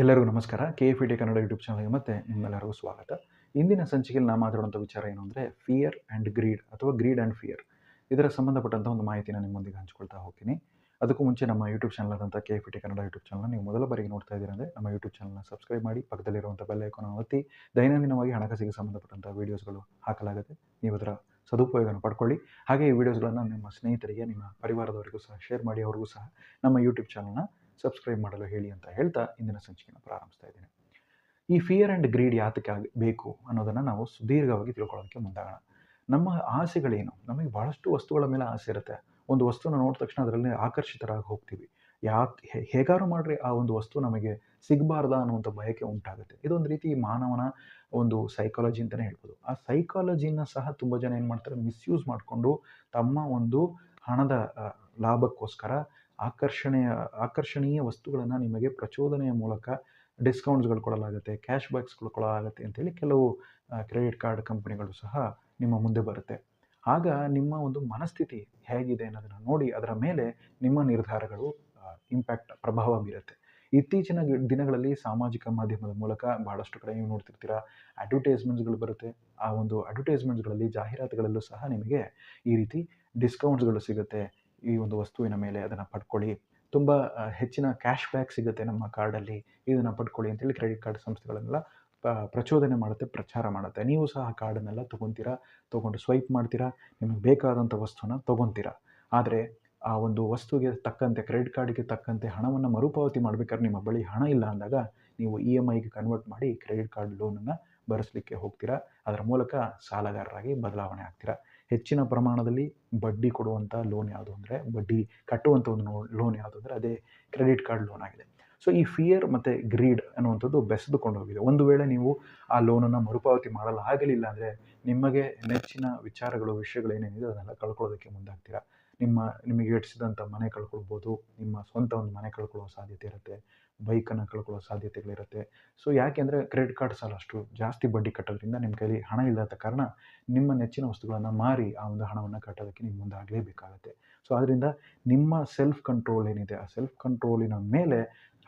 ಎಲ್ಲರಿಗೂ ನಮಸ್ಕಾರ. K F T Kannada YouTube ಚಾನಲ್ಗೆ ಮತ್ತೆ ನಿಮ್ಮೆಲ್ಲರಿಗೂ ಸ್ವಾಗತ. ಇಂದಿನ ಸಂಚಿಕೆಯಲ್ಲಿ ನಾವು ಮಾತಾಡುವಂಥ ವಿಚಾರ ಏನು ಅಂದರೆ ಫಿಯರ್ ಆ್ಯಂಡ್ ಗ್ರೀಡ್ ಅಥವಾ ಗ್ರೀಡ್ ಆ್ಯಂಡ್ ಫಿಯರ್ ಇದರ ಸಂಬಂಧಪಟ್ಟಂಥ ಒಂದು ಮಾಹಿತಿನ ನಿಮ್ಮೊಂದಿಗೆ ಹಂಚ್ಕೊಳ್ತಾ ಹೋಗ್ತೀನಿ. ಅದಕ್ಕೂ ಮುಂಚೆ ನಮ್ಮ ಯೂಟ್ಯೂಬ್ ಚಾನಲ್ ಆದಂಥ K F T Kannada YouTube ಚಾನಲ್ನ ನೀವು ಮೊದಲ ಬಾರಿಗೆ ನೋಡ್ತಾ ಇದ್ದೀರ ಅಂದರೆ ನಮ್ಮ ಯೂಟ್ಯೂಬ್ ಚಾನಲ್ನ ಸಬ್ಸ್ಕ್ರೈಬ್ ಮಾಡಿ ಪಕ್ಕದಲ್ಲಿರುವಂಥ ಬೆಲ್ ಐಕಾನ್ ಒತ್ತಿ, ದೈನಂದಿನವಾಗಿ ಹಣಕಾಸಿಗೆ ಸಂಬಂಧಪಟ್ಟಂಥ ವೀಡಿಯೋಸ್ಗಳು ಹಾಕಲಾಗುತ್ತೆ ನೀವು ಅದರ ಸದುಪಯೋಗನ ಪಡ್ಕೊಳ್ಳಿ. ಹಾಗೆ ಈ ವಿಡಿಯೋಸ್ಗಳನ್ನು ನಿಮ್ಮ ಸ್ನೇಹಿತರಿಗೆ, ನಿಮ್ಮ ಪರಿವಾರದವರಿಗೂ ಸಹ ಶೇರ್ ಮಾಡಿ, ಅವ್ರಿಗೂ ಸಹ ನಮ್ಮ ಯೂಟ್ಯೂಬ್ ಚಾನಲ್ನ ಸಬ್ಸ್ಕ್ರೈಬ್ ಮಾಡಲು ಹೇಳಿ ಅಂತ ಹೇಳ್ತಾ ಇಂದಿನ ಸಂಚಿಕೆಯನ್ನು ಪ್ರಾರಂಭಿಸ್ತಾ ಇದ್ದೇನೆ. ಈ ಫಿಯರ್ ಆ್ಯಂಡ್ ಗ್ರೀಡ್ ಯಾತಕ್ಕೆ ಬೇಕು ಅನ್ನೋದನ್ನು ನಾವು ಸುದೀರ್ಘವಾಗಿ ತಿಳ್ಕೊಳ್ಳೋದಕ್ಕೆ ಮುಂದಾಗೋಣ. ನಮ್ಮ ಆಸೆಗಳೇನು? ನಮಗೆ ಭಾಳಷ್ಟು ವಸ್ತುಗಳ ಮೇಲೆ ಆಸೆ ಇರುತ್ತೆ. ಒಂದು ವಸ್ತುವನ್ನು ನೋಡಿದ ತಕ್ಷಣ ಅದರಲ್ಲಿ ಆಕರ್ಷಿತರಾಗಿ ಹೋಗ್ತೀವಿ. ಯಾಕೆ ಹೇಗಾರು ಮಾಡ್ರಿ, ಆ ಒಂದು ವಸ್ತು ನಮಗೆ ಸಿಗಬಾರ್ದ ಅನ್ನುವಂಥ ಬಯಕೆ ಉಂಟಾಗುತ್ತೆ. ಇದೊಂದು ರೀತಿ ಮಾನವನ ಒಂದು ಸೈಕಾಲಜಿ ಅಂತಲೇ ಹೇಳ್ಬೋದು. ಆ ಸೈಕಾಲಜಿನ ಸಹ ತುಂಬ ಜನ ಏನು ಮಾಡ್ತಾರೆ ಮಿಸ್ಯೂಸ್ ಮಾಡಿಕೊಂಡು ತಮ್ಮ ಒಂದು ಹಣದ ಲಾಭಕ್ಕೋಸ್ಕರ ಆಕರ್ಷಣೆಯ, ಆಕರ್ಷಣೀಯ ವಸ್ತುಗಳನ್ನು ನಿಮಗೆ ಪ್ರಚೋದನೆಯ ಮೂಲಕ ಡಿಸ್ಕೌಂಟ್ಸ್ಗಳು ಕೊಡಲಾಗುತ್ತೆ ಕ್ಯಾಶ್ ಬ್ಯಾಕ್ಸ್ಗಳು ಕೊಡಲಾಗುತ್ತೆ ಅಂತೇಳಿ ಕೆಲವು ಕ್ರೆಡಿಟ್ ಕಾರ್ಡ್ ಕಂಪನಿಗಳು ಸಹ ನಿಮ್ಮ ಮುಂದೆ ಬರುತ್ತೆ. ಆಗ ನಿಮ್ಮ ಒಂದು ಮನಸ್ಥಿತಿ ಹೇಗಿದೆ ಅನ್ನೋದನ್ನು ನೋಡಿ ಅದರ ಮೇಲೆ ನಿಮ್ಮ ನಿರ್ಧಾರಗಳು ಇಂಪ್ಯಾಕ್ಟ್ ಪ್ರಭಾವ ಬೀರುತ್ತೆ. ಇತ್ತೀಚಿನ ದಿನಗಳಲ್ಲಿ ಸಾಮಾಜಿಕ ಮಾಧ್ಯಮದ ಮೂಲಕ ಬಹಳಷ್ಟು ಕಡೆ ನೀವು ನೋಡ್ತಿರ್ತೀರ ಅಡ್ವರ್ಟೈಸ್ಮೆಂಟ್ಸ್ಗಳು ಬರುತ್ತೆ. ಆ ಒಂದು ಅಡ್ವರ್ಟೈಸ್ಮೆಂಟ್ಸ್ಗಳಲ್ಲಿ ಜಾಹೀರಾತುಗಳಲ್ಲೂ ಸಹ ನಿಮಗೆ ಈ ರೀತಿ ಡಿಸ್ಕೌಂಟ್ಸ್ಗಳು ಸಿಗುತ್ತೆ. ಈ ಒಂದು ವಸ್ತುವಿನ ಮೇಲೆ ಅದನ್ನು ಪಡ್ಕೊಳ್ಳಿ. ತುಂಬ ಹೆಚ್ಚಿನ ಕ್ಯಾಶ್ ಬ್ಯಾಕ್ ಸಿಗುತ್ತೆ ನಮ್ಮ ಕಾರ್ಡಲ್ಲಿ ಇದನ್ನು ಪಡ್ಕೊಳ್ಳಿ ಅಂತೇಳಿ ಕ್ರೆಡಿಟ್ ಕಾರ್ಡ್ ಸಂಸ್ಥೆಗಳನ್ನೆಲ್ಲ ಪ್ರಚೋದನೆ ಮಾಡುತ್ತೆ, ಪ್ರಚಾರ ಮಾಡುತ್ತೆ. ನೀವು ಸಹ ಕಾರ್ಡನ್ನೆಲ್ಲ ತೊಗೊತೀರಾ? ತೊಗೊಂಡು ಸ್ವೈಪ್ ಮಾಡ್ತೀರಾ? ನಿಮಗೆ ಬೇಕಾದಂಥ ವಸ್ತುನ ತೊಗೊತೀರಾ? ಆದರೆ, ಆ ಒಂದು ವಸ್ತುವಿಗೆ ತಕ್ಕಂತೆ ಕ್ರೆಡಿಟ್ ಕಾರ್ಡಿಗೆ ತಕ್ಕಂತೆ ಹಣವನ್ನು ಮರುಪಾವತಿ ಮಾಡಬೇಕಾದ್ರೆ ನಿಮ್ಮ ಬಳಿ ಹಣ ಇಲ್ಲ ಅಂದಾಗ, ನೀವು ಇ ಎಂ ಐಗೆ ಕನ್ವರ್ಟ್ ಮಾಡಿ ಕ್ರೆಡಿಟ್ ಕಾರ್ಡ್ ಲೋನನ್ನು ಬರೆಸಲಿಕ್ಕೆ ಹೋಗ್ತೀರಾ? ಅದರ ಮೂಲಕ ಸಾಲಗಾರರಾಗಿ ಬದಲಾವಣೆ ಆಗ್ತೀರಾ? ಹೆಚ್ಚಿನ ಪ್ರಮಾಣದಲ್ಲಿ ಬಡ್ಡಿ ಕೊಡುವಂಥ ಲೋನ್ ಯಾವುದು ಅಂದರೆ, ಬಡ್ಡಿ ಕಟ್ಟುವಂಥ ಒಂದು ಲೋನ್ ಯಾವುದು ಅಂದರೆ ಅದೇ ಕ್ರೆಡಿಟ್ ಕಾರ್ಡ್ ಲೋನ್ ಆಗಿದೆ. ಸೊ ಈ ಫಿಯರ್ ಮತ್ತು ಗ್ರೀಡ್ ಅನ್ನುವಂಥದ್ದು ಬೆಸೆದುಕೊಂಡು ಹೋಗಿದೆ. ಒಂದು ವೇಳೆ ನೀವು ಆ ಲೋನನ್ನು ಮರುಪಾವತಿ ಮಾಡಲು ಆಗಲಿಲ್ಲ ಅಂದರೆ ನಿಮಗೆ ನೆಚ್ಚಿನ ವಿಚಾರಗಳು, ವಿಷಯಗಳು ಏನೇನಿದೆ ಅದನ್ನೆಲ್ಲ ಕಳ್ಕೊಳ್ಳೋದಕ್ಕೆ ಮುಂದಾಗ್ತೀರಾ? ನಿಮ್ಮ, ನಿಮಗೆ ಇಡಿಸಿದಂಥ ಮನೆ ಕಳ್ಕೊಳ್ಬೋದು. ನಿಮ್ಮ ಸ್ವಂತ ಒಂದು ಮನೆ ಕಳ್ಕೊಳ್ಳೋ ಸಾಧ್ಯತೆ ಇರುತ್ತೆ. ಬೈಕನ್ನು ಕಳ್ಕೊಳ್ಳೋ ಸಾಧ್ಯತೆಗಳಿರುತ್ತೆ. ಸೊ ಯಾಕೆಂದರೆ ಕ್ರೆಡಿಟ್ ಕಾರ್ಡ್ ಸಾಲ ಅಷ್ಟು ಜಾಸ್ತಿ ಬಡ್ಡಿ ಕಟ್ಟೋದ್ರಿಂದ ನಿಮ್ಮ ಕೈಲಿ ಹಣ ಇಲ್ಲದ ಕಾರಣ ನಿಮ್ಮ ನೆಚ್ಚಿನ ವಸ್ತುಗಳನ್ನು ಮಾರಿ ಆ ಒಂದು ಹಣವನ್ನು ಕಟ್ಟೋದಕ್ಕೆ ನೀವು ಮುಂದಾಗಲೇಬೇಕಾಗತ್ತೆ. ಸೊ ಆದ್ದರಿಂದ ನಿಮ್ಮ ಸೆಲ್ಫ್ ಕಂಟ್ರೋಲ್ ಏನಿದೆ, ಆ ಸೆಲ್ಫ್ ಕಂಟ್ರೋಲಿನ ಮೇಲೆ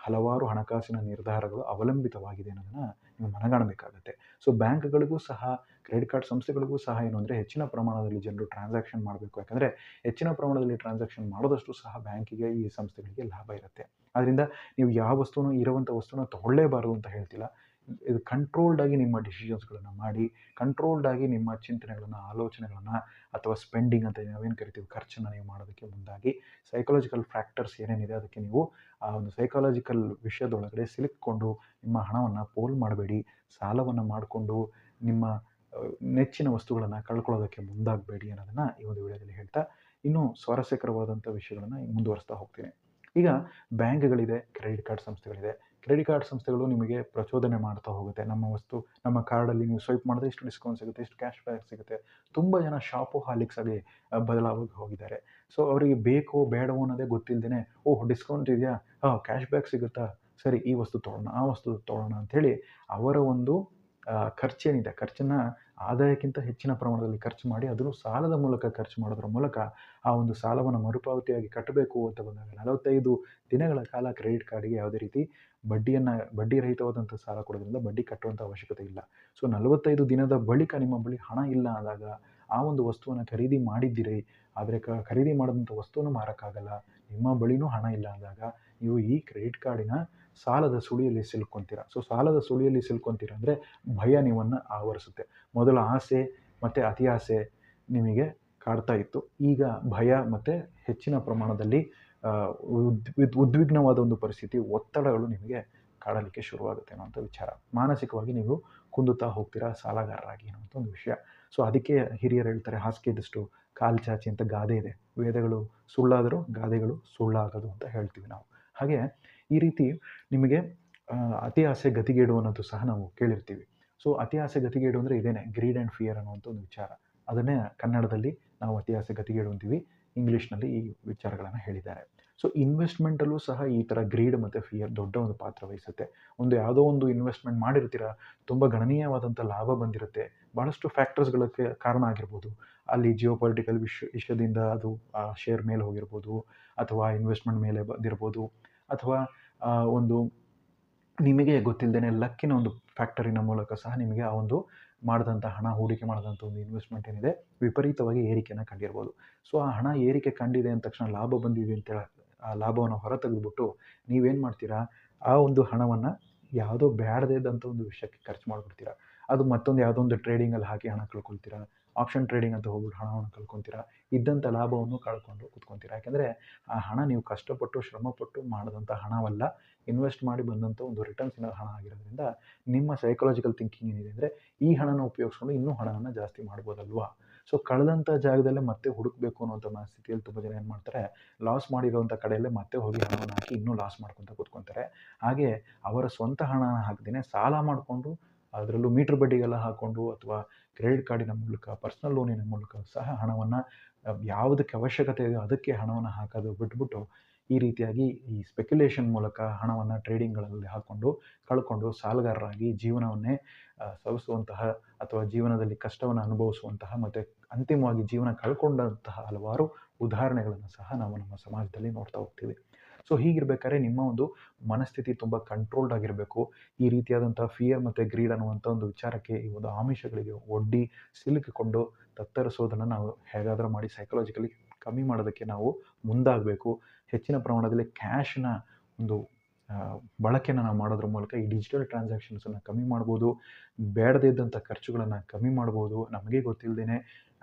ಹಲವಾರು ಹಣಕಾಸಿನ ನಿರ್ಧಾರಗಳು ಅವಲಂಬಿತವಾಗಿದೆ ಅನ್ನೋದನ್ನು ನೀವು ಮನಗಾಣಬೇಕಾಗತ್ತೆ. ಸೊ ಬ್ಯಾಂಕ್ಗಳಿಗೂ ಸಹ, ಕ್ರೆಡಿಟ್ ಕಾರ್ಡ್ ಸಂಸ್ಥೆಗಳಿಗೂ ಸಹ ಏನು ಅಂದರೆ ಹೆಚ್ಚಿನ ಪ್ರಮಾಣದಲ್ಲಿ ಜನರು ಟ್ರಾನ್ಸಾಕ್ಷನ್ ಮಾಡಬೇಕು. ಯಾಕಂದರೆ ಹೆಚ್ಚಿನ ಪ್ರಮಾಣದಲ್ಲಿ ಟ್ರಾನ್ಸಾಕ್ಷನ್ ಮಾಡೋದಷ್ಟು ಸಹ ಬ್ಯಾಂಕಿಗೆ ಈ ಸಂಸ್ಥೆಗಳಿಗೆ ಲಾಭ ಇರುತ್ತೆ. ಆದ್ದರಿಂದ ನೀವು ಯಾವ ವಸ್ತುನೂ ಇರುವಂಥ ವಸ್ತುನ ತಗೊಳ್ಳೇಬಾರದು ಅಂತ ಹೇಳ್ತಿಲ್ಲ. ಇದು ಕಂಟ್ರೋಲ್ಡ್ ಆಗಿ ನಿಮ್ಮ ಡಿಸಿಷನ್ಸ್ಗಳನ್ನು ಮಾಡಿ ಕಂಟ್ರೋಲ್ಡ್ ಆಗಿ ನಿಮ್ಮ ಚಿಂತನೆಗಳನ್ನು, ಆಲೋಚನೆಗಳನ್ನು ಅಥವಾ ಸ್ಪೆಂಡಿಂಗ್ ಅಂತ ನಾವೇನು ಕರಿತೀವಿ, ಖರ್ಚನ್ನು ನೀವು ಮಾಡೋದಕ್ಕೆ ಮುಂದಾಗಿ ಸೈಕಾಲಜಿಕಲ್ ಫ್ಯಾಕ್ಟರ್ಸ್ ಏನೇನಿದೆ ಅದಕ್ಕೆ ನೀವು ಆ ಒಂದು ಸೈಕಾಲಜಿಕಲ್ ವಿಷಯದೊಳಗಡೆ ಸಿಲುಕಿಕೊಂಡು ನಿಮ್ಮ ಹಣವನ್ನು ಪೋಲ್ ಮಾಡಬೇಡಿ, ಸಾಲವನ್ನು ಮಾಡಿಕೊಂಡು ನಿಮ್ಮ ನೆಚ್ಚಿನ ವಸ್ತುಗಳನ್ನು ಕಳ್ಕೊಳ್ಳೋದಕ್ಕೆ ಮುಂದಾಗಬೇಡಿ ಅನ್ನೋದನ್ನು ಈ ಒಂದು ವಿಡಿಯೋದಲ್ಲಿ ಹೇಳ್ತಾ ಇನ್ನೂ ಸ್ವಾರಸ್ಯಕರವಾದಂಥ ವಿಷಯಗಳನ್ನು ಮುಂದುವರಿಸ್ತಾ ಹೋಗ್ತೀನಿ. ಈಗ ಬ್ಯಾಂಕ್ಗಳಿದೆ, ಕ್ರೆಡಿಟ್ ಕಾರ್ಡ್ ಸಂಸ್ಥೆಗಳಿದೆ ಕ್ರೆಡಿಟ್ ಕಾರ್ಡ್ ಸಂಸ್ಥೆಗಳು ನಿಮಗೆ ಪ್ರಚೋದನೆ ಮಾಡ್ತಾ ಹೋಗುತ್ತೆ. ನಮ್ಮ ವಸ್ತು, ನಮ್ಮ ಕಾರ್ಡಲ್ಲಿ ನೀವು ಸ್ವೈಪ್ ಮಾಡಿದ್ರೆ ಇಷ್ಟು ಡಿಸ್ಕೌಂಟ್ ಸಿಗುತ್ತೆ, ಇಷ್ಟು ಕ್ಯಾಶ್ ಬ್ಯಾಕ್ ಸಿಗುತ್ತೆ. ತುಂಬ ಜನ ಶಾಪು ಹಾಲಿಕ್ಸ್ ಆಗಿ ಬದಲಾವಣೆ ಹೋಗಿದ್ದಾರೆ. ಸೊ, ಅವರಿಗೆ ಬೇಕೋ ಬೇಡವೋ ಅನ್ನೋದೇ ಗೊತ್ತಿಲ್ಲದೇ ಓಹ್, ಡಿಸ್ಕೌಂಟ್ ಇದೆಯಾ? ಹಾಂ, ಕ್ಯಾಶ್ ಬ್ಯಾಕ್ ಸಿಗುತ್ತಾ? ಸರಿ, ಈ ವಸ್ತು ತೊಗೊಳ್ಳೋಣ ಆ ವಸ್ತು ತೊಗೊಳ್ಳೋಣ ಅಂಥೇಳಿ ಅವರ ಒಂದು ಖರ್ಚೇನಿದೆ. ಖರ್ಚನ್ನು ಆದಾಯಕ್ಕಿಂತ ಹೆಚ್ಚಿನ ಪ್ರಮಾಣದಲ್ಲಿ ಖರ್ಚು ಮಾಡಿ ಅದನ್ನು ಸಾಲದ ಮೂಲಕ ಖರ್ಚು ಮಾಡೋದ್ರ ಮೂಲಕ ಆ ಒಂದು ಸಾಲವನ್ನು ಮರುಪಾವತಿಯಾಗಿ ಕಟ್ಟಬೇಕು ಅಂತ ಬಂದಾಗ ನಲವತ್ತೈದು ದಿನಗಳ ಕಾಲ ಕ್ರೆಡಿಟ್ ಕಾರ್ಡಿಗೆ ಯಾವುದೇ ರೀತಿ ಬಡ್ಡಿಯನ್ನು, ಬಡ್ಡಿ ರಹಿತವಾದಂಥ ಸಾಲ ಕೊಡೋದ್ರಿಂದ ಬಡ್ಡಿ ಕಟ್ಟುವಂಥ ಅವಶ್ಯಕತೆ ಇಲ್ಲ. ಸೊ ನಲವತ್ತೈದು ದಿನದ ಬಳಿಕ ನಿಮ್ಮ ಬಳಿ ಹಣ ಇಲ್ಲ ಆದಾಗ ಆ ಒಂದು ವಸ್ತುವನ್ನು ಖರೀದಿ ಮಾಡಿದ್ದೀರಿ. ಆದರೆ ಖರೀದಿ ಮಾಡಿದಂಥ ವಸ್ತುವನ್ನು ಮಾರೋಕ್ಕಾಗಲ್ಲ. ನಿಮ್ಮ ಬಳಿನೂ ಹಣ ಇಲ್ಲ ಅಂದಾಗ ನೀವು ಈ ಕ್ರೆಡಿಟ್ ಕಾರ್ಡಿನ ಸಾಲದ ಸುಳಿಯಲ್ಲಿ ಸಿಲ್ಕೊತೀರ. ಸೊ ಸಾಲದ ಸುಳಿಯಲ್ಲಿ ಸಿಲ್ಕೊಂತೀರ ಅಂದರೆ ಭಯ ನೀವನ್ನು ಆವರಿಸುತ್ತೆ. ಮೊದಲ ಆಸೆ ಮತ್ತು ಅತಿ ಆಸೆ ನಿಮಗೆ ಕಾಡ್ತಾ ಇತ್ತು. ಈಗ ಭಯ ಮತ್ತು ಹೆಚ್ಚಿನ ಪ್ರಮಾಣದಲ್ಲಿ ಉದ್ ಉದ್ವಿಗ್ನವಾದ ಒಂದು ಪರಿಸ್ಥಿತಿ, ಒತ್ತಡಗಳು ನಿಮಗೆ ಕಾಡಲಿಕ್ಕೆ ಶುರುವಾಗುತ್ತೆ ಅನ್ನೋಂಥ ವಿಚಾರ. ಮಾನಸಿಕವಾಗಿ ನೀವು ಕುಂದುತ್ತಾ ಹೋಗ್ತೀರಾ, ಸಾಲಗಾರರಾಗಿ ಅನ್ನೋಂಥ ಒಂದು ವಿಷಯ. ಸೊ ಅದಕ್ಕೆ ಹಿರಿಯರು ಹೇಳ್ತಾರೆ ಹಾಸಿಗೆ ಇದ್ದಷ್ಟು ಕಾಲು ಚಾಚಿ ಅಂತ ಗಾದೆ ಇದೆ. ವೇದಗಳು ಸುಳ್ಳಾದರೂ ಗಾದೆಗಳು ಸುಳ್ಳಾಗದು ಅಂತ ಹೇಳ್ತೀವಿ ನಾವು. ಹಾಗೆ ಈ ರೀತಿ ನಿಮಗೆ ಅತಿ ಆಸೆ ಗತಿಗೇಡು ಅನ್ನೋದು ಸಹ ನಾವು ಕೇಳಿರ್ತೀವಿ. ಸೊ ಅತಿ ಆಸೆ ಗತಿಗೇಡು ಅಂದರೆ ಇದೇನೆ ಗ್ರೀಡ್ ಆ್ಯಂಡ್ ಫಿಯರ್ ಅನ್ನುವಂಥ ಒಂದು ವಿಚಾರ. ಅದನ್ನೇ ಕನ್ನಡದಲ್ಲಿ ನಾವು ಅತಿ ಆಸೆ ಗತಿಗೇಡು ಅಂತೀವಿ, ಇಂಗ್ಲೀಷ್ನಲ್ಲಿ ಈ ವಿಚಾರಗಳನ್ನು ಹೇಳಿದ್ದಾರೆ. ಸೊ ಇನ್ವೆಸ್ಟ್ಮೆಂಟಲ್ಲೂ ಸಹ ಈ ಥರ ಗ್ರೀಡ್ ಮತ್ತು ಫಿಯರ್ ದೊಡ್ಡ ಒಂದು ಪಾತ್ರ ವಹಿಸುತ್ತೆ. ಒಂದು ಯಾವುದೋ ಒಂದು ಇನ್ವೆಸ್ಟ್ಮೆಂಟ್ ಮಾಡಿರ್ತೀರ, ತುಂಬ ಗಣನೀಯವಾದಂಥ ಲಾಭ ಬಂದಿರುತ್ತೆ. ಭಾಳಷ್ಟು ಫ್ಯಾಕ್ಟರ್ಸ್ಗಳಕ್ಕೆ ಕಾರಣ ಆಗಿರ್ಬೋದು. ಅಲ್ಲಿ ಜಿಯೋ ಪೊಲಿಟಿಕಲ್ ವಿಶ್ವ ವಿಷಯದಿಂದ ಅದು, ಆ ಶೇರ್ ಮೇಲೆ ಹೋಗಿರ್ಬೋದು, ಅಥವಾ ಇನ್ವೆಸ್ಟ್ಮೆಂಟ್ ಮೇಲೆ ಬಂದಿರ್ಬೋದು, ಅಥವಾ ಒಂದು ನಿಮಗೆ ಗೊತ್ತಿಲ್ಲದೇ ಲಕ್ಕಿನ ಒಂದು ಫ್ಯಾಕ್ಟರಿನ ಮೂಲಕ ಸಹ ನಿಮಗೆ ಆ ಒಂದು ಮಾಡಿದಂಥ ಹಣ, ಹೂಡಿಕೆ ಮಾಡಿದಂಥ ಒಂದು ಇನ್ವೆಸ್ಟ್ಮೆಂಟ್ ಏನಿದೆ, ವಿಪರೀತವಾಗಿ ಏರಿಕೆಯನ್ನು ಕಂಡಿರ್ಬೋದು. ಸೊ ಆ ಹಣ ಏರಿಕೆ ಕಂಡಿದೆ ಅಂದ ತಕ್ಷಣ ಲಾಭ ಬಂದಿದೆ ಅಂತೇಳಿ ಆ ಲಾಭವನ್ನು ಹೊರ ತೆಗೆದುಬಿಟ್ಟು ನೀವೇನು ಮಾಡ್ತೀರಾ? ಆ ಒಂದು ಹಣವನ್ನು ಯಾವುದೋ ಬ್ಯಾಡದೇ ಇದ್ದಂಥ ಒಂದು ವಿಷಯಕ್ಕೆ ಖರ್ಚು ಮಾಡಿಬಿಡ್ತೀರಾ? ಅದು ಮತ್ತೊಂದು ಯಾವುದೋ ಒಂದು ಟ್ರೇಡಿಂಗಲ್ಲಿ ಹಾಕಿ ಹಣ ಕಳ್ಕೊಳ್ತೀರಾ? ಆಪ್ಷನ್ ಟ್ರೇಡಿಂಗ್ ಅಂತ ಹೋಗ್ಬಿಟ್ಟು ಹಣವನ್ನು ಕಳ್ಕೊತೀರಾ? ಇದ್ದಂಥ ಲಾಭವನ್ನು ಕಳ್ಕೊಂಡು ಕೂತ್ಕೊತೀರಾ? ಯಾಕೆಂದರೆ, ಆ ಹಣ ನೀವು ಕಷ್ಟಪಟ್ಟು, ಶ್ರಮಪಟ್ಟು ಮಾಡಿದಂಥ ಹಣವಲ್ಲ ಇನ್ವೆಸ್ಟ್ ಮಾಡಿ ಬಂದಂಥ ಒಂದು ರಿಟರ್ನ್ಸ್ ರಿಟರ್ನ್ಸಿನ ಹಣ ಆಗಿರೋದ್ರಿಂದ, ನಿಮ್ಮ ಸೈಕಲಾಜಿಕಲ್ ಥಿಂಕಿಂಗ್ ಏನಿದೆ ಅಂದರೆ, ಈ ಹಣನ ಉಪಯೋಗಿಸ್ಕೊಂಡು ಇನ್ನೂ ಹಣವನ್ನು ಜಾಸ್ತಿ ಮಾಡ್ಬೋದಲ್ವಾ? ಸೊ ಕಳೆದಂಥ ಜಾಗದಲ್ಲೇ ಮತ್ತೆ ಹುಡುಕಬೇಕು ಅನ್ನೋಂಥ ಮನಸ್ಥಿತಿಯಲ್ಲಿ ತುಂಬ ಜನ ಏನು ಮಾಡ್ತಾರೆ ಲಾಸ್ ಮಾಡಿರೋಂಥ ಕಡೆಯಲ್ಲೇ ಮತ್ತೆ ಹೋಗಿ ಹಣವನ್ನು ಹಾಕಿ ಇನ್ನೂ ಲಾಸ್ ಮಾಡ್ಕೊತ ಕೂತ್ಕೊತಾರೆ. ಹಾಗೆ, ಅವರ ಸ್ವಂತ ಹಣನ ಹಾಕ್ದೇ ಸಾಲ ಮಾಡಿಕೊಂಡು ಅದರಲ್ಲೂ ಮೀಟರ್ ಬಡ್ಡಿಗೆಲ್ಲ ಹಾಕ್ಕೊಂಡು ಅಥವಾ ಕ್ರೆಡಿಟ್ ಕಾರ್ಡಿನ ಮೂಲಕ, ಪರ್ಸ್ನಲ್ ಲೋನಿನ ಮೂಲಕ ಸಹ ಹಣವನ್ನು ಯಾವುದಕ್ಕೆ ಅವಶ್ಯಕತೆ ಇದೆಯೋ ಅದಕ್ಕೆ ಹಣವನ್ನು ಹಾಕೋದು ಬಿಟ್ಬಿಟ್ಟು ಈ ರೀತಿಯಾಗಿ ಈ ಸ್ಪೆಕ್ಯುಲೇಷನ್ ಮೂಲಕ ಹಣವನ್ನು ಟ್ರೇಡಿಂಗ್ಗಳಲ್ಲಿ ಹಾಕ್ಕೊಂಡು ಕಳ್ಕೊಂಡು ಸಾಲಗಾರರಾಗಿ ಜೀವನವನ್ನೇ ಸವಿಸುವಂತಹ ಅಥವಾ ಜೀವನದಲ್ಲಿ ಕಷ್ಟವನ್ನು ಅನುಭವಿಸುವಂತಹ ಮತ್ತು ಅಂತಿಮವಾಗಿ ಜೀವನ ಕಳ್ಕೊಂಡಂತಹ ಹಲವಾರು ಉದಾಹರಣೆಗಳನ್ನು ಸಹ ನಾವು ನಮ್ಮ ಸಮಾಜದಲ್ಲಿ ನೋಡ್ತಾ ಹೋಗ್ತೀವಿ. ಸೊ ಹೀಗಿರ್ಬೇಕಾದ್ರೆ ನಿಮ್ಮ ಒಂದು ಮನಸ್ಥಿತಿ ತುಂಬ ಕಂಟ್ರೋಲ್ಡ್ ಆಗಿರಬೇಕು. ಈ ರೀತಿಯಾದಂಥ ಫಿಯರ್ ಮತ್ತು ಗ್ರೀಡ್ ಅನ್ನುವಂಥ ಒಂದು ವಿಚಾರಕ್ಕೆ ಈ ಒಂದು ಆಮಿಷಗಳಿಗೆ ಒಡ್ಡಿ ಸಿಲುಕಿಕೊಂಡು ತತ್ತರಿಸೋದನ್ನು ನಾವು ಹೇಗಾದರೂ ಮಾಡಿ ಸೈಕಲಾಜಿಕಲಿ ಕಮ್ಮಿ ಮಾಡೋದಕ್ಕೆ ನಾವು ಮುಂದಾಗಬೇಕು. ಹೆಚ್ಚಿನ ಪ್ರಮಾಣದಲ್ಲಿ ಕ್ಯಾಶ್ನ ಒಂದು ಬಳಕೆನ ನಾವು ಮಾಡೋದ್ರ ಮೂಲಕ ಈ ಡಿಜಿಟಲ್ ಟ್ರಾನ್ಸಾಕ್ಷನ್ಸನ್ನು ಕಮ್ಮಿ ಮಾಡ್ಬೋದು. ಬೇಡದೇ ಇದ್ದಂಥ ಖರ್ಚುಗಳನ್ನು ಕಮ್ಮಿ ಮಾಡ್ಬೋದು. ನಮಗೆ ಗೊತ್ತಿಲ್ಲದೇ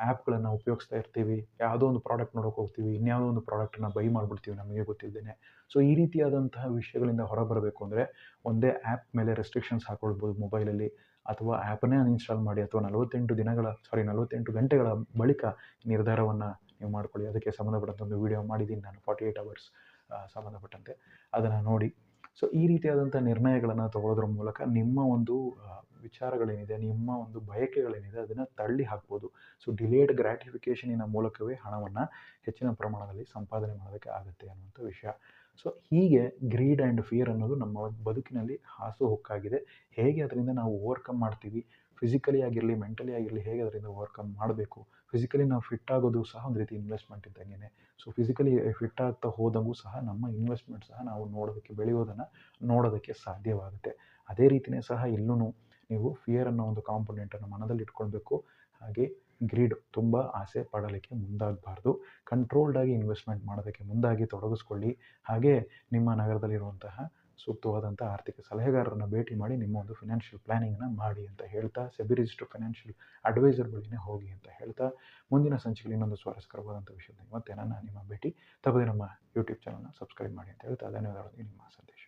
ಆ್ಯಪ್ಗಳನ್ನು ಉಪಯೋಗಿಸ್ತಾ ಇರ್ತೀವಿ. ಯಾವುದೋ ಒಂದು ಪ್ರಾಡಕ್ಟ್ ನೋಡೋಕೆ ಹೋಗ್ತೀವಿ. ಇನ್ಯಾವುದೋ ಒಂದು ಪ್ರಾಡಕ್ಟನ್ನು ಬೈ ಮಾಡಿಬಿಡ್ತೀವಿ ನಮಗೆ ಗೊತ್ತಿಲ್ಲದೇ ಸೊ ಈ ರೀತಿಯಾದಂತಹ ವಿಷಯಗಳಿಂದ ಹೊರಬರಬೇಕು ಅಂದರೆ ಒಂದೇ ಆ್ಯಪ್ ಮೇಲೆ ರೆಸ್ಟ್ರಿಕ್ಷನ್ಸ್ ಹಾಕೊಳ್ಬೋದು ಮೊಬೈಲಲ್ಲಿ ಅಥವಾ ಆ್ಯಪನ್ನೇ ಅನ್ಇನ್ಸ್ಟಾಲ್ ಮಾಡಿ ಅಥವಾ ನಲವತ್ತೆಂಟು ದಿನಗಳ ಸಾರಿ ನಲವತ್ತೆಂಟು ಗಂಟೆಗಳ ಬಳಿಕ ನಿರ್ಧಾರವನ್ನು ನೀವು ಮಾಡ್ಕೊಳ್ಳಿ. ಅದಕ್ಕೆ ಸಂಬಂಧಪಟ್ಟಂಥ ಒಂದು ವಿಡಿಯೋ ಮಾಡಿದ್ದೀನಿ ನಾನು ಫಾರ್ಟಿ ಏಯ್ಟ್ ಅವರ್ಸ್ ಸಂಬಂಧಪಟ್ಟಂತೆ. ಅದನ್ನು ನೋಡಿ ಸೊ ಈ ರೀತಿಯಾದಂಥ ನಿರ್ಣಯಗಳನ್ನು ತಗೊಳ್ಳೋದ್ರ ಮೂಲಕ ನಿಮ್ಮ ಒಂದು ವಿಚಾರಗಳೇನಿದೆ, ನಿಮ್ಮ ಒಂದು ಬಯಕೆಗಳೇನಿದೆ, ಅದನ್ನು ತಳ್ಳಿ ಹಾಕ್ಬೋದು. ಸೊ ಡಿಲೇಡ್ ಗ್ರ್ಯಾಟಿಫಿಕೇಷನಿನ ಮೂಲಕವೇ ಹಣವನ್ನು ಹೆಚ್ಚಿನ ಪ್ರಮಾಣದಲ್ಲಿ ಸಂಪಾದನೆ ಮಾಡೋದಕ್ಕೆ ಆಗುತ್ತೆ ಅನ್ನುವಂಥ ವಿಷಯ. ಸೊ ಹೀಗೆ ಗ್ರೀಡ್ ಆ್ಯಂಡ್ ಫಿಯರ್ ಅನ್ನೋದು ನಮ್ಮ ಬದುಕಿನಲ್ಲಿ ಹಾಸು ಹೊಕ್ಕಾಗಿದೆ. ಹೇಗೆ ಅದರಿಂದ ನಾವು ಓವರ್ಕಮ್ ಮಾಡ್ತೀವಿ? ಫಿಸಿಕಲಿ ಆಗಿರಲಿ ಮೆಂಟಲಿ ಆಗಿರಲಿ, ಹೇಗೆ ಅದರಿಂದ ಓವರ್ಕಮ್ ಮಾಡಬೇಕು? ಫಿಸಿಕಲಿ ನಾವು ಫಿಟ್ ಆಗೋದು ಸಹ ಒಂದು ರೀತಿ ಇನ್ವೆಸ್ಟ್ಮೆಂಟ್ ಇದ್ದಂಗೆ ಸೊ ಫಿಸಿಕಲಿ ಫಿಟ್ ಆಗ್ತಾ ಹೋದಂಗೂ ಸಹ ನಮ್ಮ ಇನ್ವೆಸ್ಟ್ಮೆಂಟ್ ಸಹ ನಾವು ನೋಡೋದಕ್ಕೆ, ಬೆಳೆಯೋದನ್ನು ನೋಡೋದಕ್ಕೆ ಸಾಧ್ಯವಾಗುತ್ತೆ. ಅದೇ ರೀತಿಯೇ ಸಹ ಇಲ್ಲೂ ನೀವು ಫಿಯರ್ ಅನ್ನೋ ಒಂದು ಕಾಂಪೊನೆಂಟನ್ನು ಮನದಲ್ಲಿ ಇಟ್ಕೊಳ್ಬೇಕು. ಹಾಗೆ ಗ್ರೀಡ್ ತುಂಬ ಆಸೆ ಪಡಲಿಕ್ಕೆ ಮುಂದಾಗಬಾರ್ದು. ಕಂಟ್ರೋಲ್ಡಾಗಿ ಇನ್ವೆಸ್ಟ್ಮೆಂಟ್ ಮಾಡೋದಕ್ಕೆ ಮುಂದಾಗಿ ತೊಡಗಿಸ್ಕೊಳ್ಳಿ. ಹಾಗೆ ನಿಮ್ಮ ನಗರದಲ್ಲಿರುವಂತಹ ಸೂಕ್ತವಾದಂಥ ಆರ್ಥಿಕ ಸಲಹೆಗಾರರನ್ನು ಭೇಟಿ ಮಾಡಿ ನಿಮ್ಮ ಒಂದು ಫಿನಾನ್ಷಿಯಲ್ ಪ್ಲ್ಯಾನಿಂಗ್ನ ಮಾಡಿ ಅಂತ ಹೇಳ್ತಾ ಸೆಬಿ ರಿಜಿಸ್ಟರ್ ಫಿನಾನ್ಷಿಯಲ್ ಅಡ್ವೈಸರ್ ಬಳಿನೇ ಹೋಗಿ ಅಂತ ಹೇಳ್ತಾ, ಮುಂದಿನ ಸಂಚಿಕೆಯಲ್ಲಿ ಇನ್ನೊಂದು ಸ್ವಾರಸ್ಕರವಾದಂಥ ವಿಷಯದಲ್ಲಿ ಮತ್ತೆ ನನ್ನ ನಿಮ್ಮ ಭೇಟಿ. ತಪ್ಪದೆ ನಮ್ಮ ಯೂಟ್ಯೂಬ್ ಚಾನಲ್ನ ಸಬ್ಸ್ಕ್ರೈಬ್ ಮಾಡಿ ಅಂತ ಹೇಳ್ತಾ, ಧನ್ಯವಾದಗಳು. ನಿಮ್ಮ ಸಂದೇಶ.